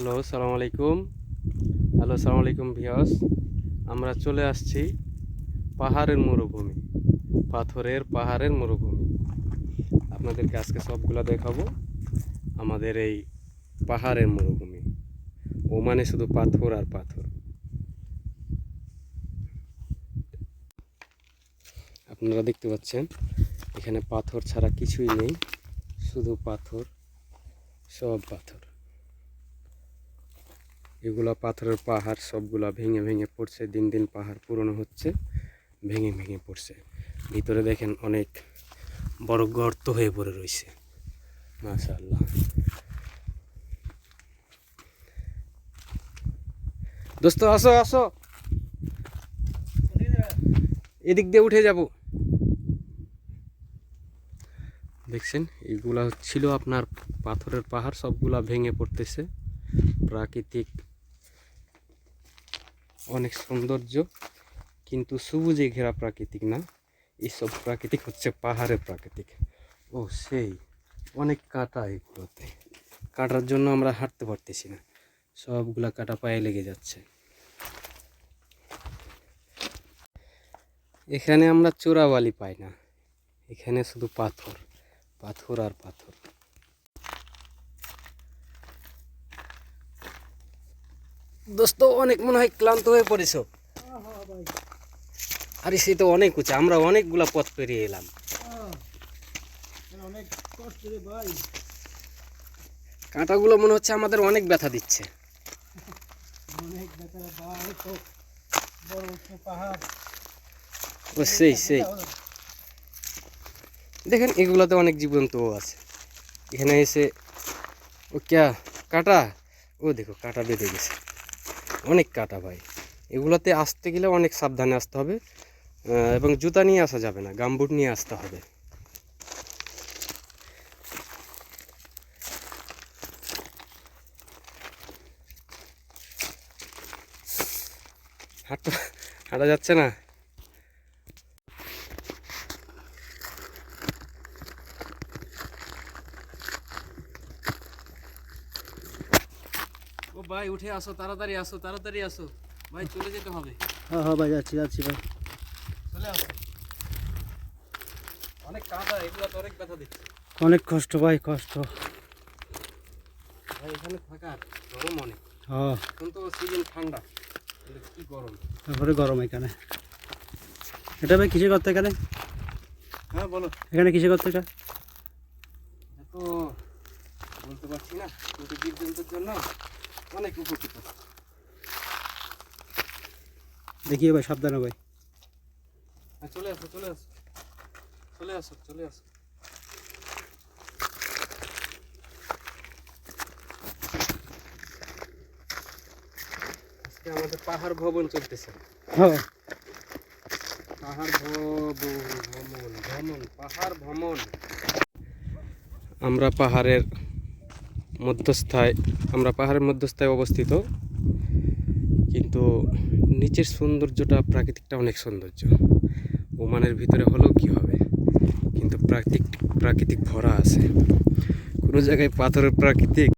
Hello সালাম আলাইকুম। Hello সালাম আলাইকুম ভিয়াস আমরা চলে আসছি পাহাড়ের মরুভূমি, পাথরের পাহাড়ের মরুভূমি। আপনাদেরকে আজকে সবগুলা দেখাবো, আমাদের এই পাহাড়ের মরুভূমি। ও মানে শুধু পাথর আর পাথর। আপনারা দেখতে পাচ্ছেন, এখানে পাথর ছাড়া কিছুই নেই, শুধু পাথর, সব পাথর। এগুলা পাথরের পাহাড় সবগুলা ভেঙে ভেঙে পড়ছে, দিন দিন পাহাড় পুরনো হচ্ছে, ভেঙে ভেঙে পড়ছে। ভিতরে দেখেন অনেক বড় গর্ত হয়ে পড়ে রয়েছে। মাশাআল্লাহ। দোস্ত, আসো আসো। এদিক দিয়ে উঠে যাব। দেখছেন, এগুলা ছিল আপনার পাথরের পাহাড়, সবগুলা ভেঙে পড়তেছে। প্রাকৃতিক অনেক সৌন্দর্য, কিন্তু সবুজে ঘেরা প্রাকৃতিক না। এইসব প্রাকৃতিক হচ্ছে পাহাড়ের প্রাকৃতিক। ও সেই, অনেক কাটা এগুলোতে। কাটার জন্য আমরা হাঁটতে পারতেছি না। সবগুলা কাটা পায়ে লেগে যাচ্ছে। এখানে আমরা চোরাবালি পাই না। এখানে শুধু পাথর পাথর আর পাথর। দোস্ত, অনেক মনে হয় ক্লান্ত হয়ে পড়েছ। আরে, সে তো অনেক উঁচু, আমরা অনেকগুলা পথ পেরিয়ে এলাম। কাঁটাগুলো মনে হচ্ছে আমাদের অনেক ব্যথা দিচ্ছে। ও, সেই সেই। দেখেন, এগুলোতে অনেক জীবন্তও আছে। এখানে এসে, ও, ক্যা, কাটা? ও, দেখো, কাটা বেঁধে গেছে। অনেক কাটা ভাই। এগুলোতে আসতে গেলে অনেক সাবধানে আসতে হবে এবং জুতা নিয়ে আসা যাবে না, গামবুট নিয়ে আসতে হবে। হাঁটা হাঁটা যাচ্ছে না? ভাই উঠে আসো তাড়াতাড়ি আসো তাড়াতাড়ি আসো। ভাই চলে যেতে হবে। হ্যাঁ হ্যাঁ ভাই যাচ্ছি যাচ্ছি ভাই। চলে আসো। অনেক কাদা এগুলো তো অনেক ব্যথা দিচ্ছে। অনেক কষ্ট ভাই কষ্ট। ভাই এখানে থাকা গরম অনেক। হ্যাঁ। এখন তো সিজন ঠান্ডা। কি গরম? তারপরে গরম এখানে। এটা ভাই কিসে করতে এখানে? হ্যাঁ বলো। এখানে কিসে করতে এটা? তো বলতে পারছি না জন্য। অনেক উপকৃত। দেখিয়ে ভাই সাবধানে ভাই হ্যাঁ চলে আসো চলে আসো। চলে আসো চলে আসো। আজকে আমাদের পাহাড় ভবন চলতেছে। হ্যাঁ পাহাড় ভবন ভ্রমণ ভ্রমণ পাহাড় ভ্রমণ। আমরা পাহাড়ের মধ্যস্থায়, আমরা পাহাড়ের মধ্যস্থায় অবস্থিত। কিন্তু নিচের সৌন্দর্যটা প্রাকৃতিকটা অনেক সৌন্দর্য। ওমানের ভিতরে হলেও কি হবে? কিন্তু প্রাকৃতিক প্রাকৃতিক ভরা আছে। কোনো জায়গায় পাথরের প্রাকৃতিক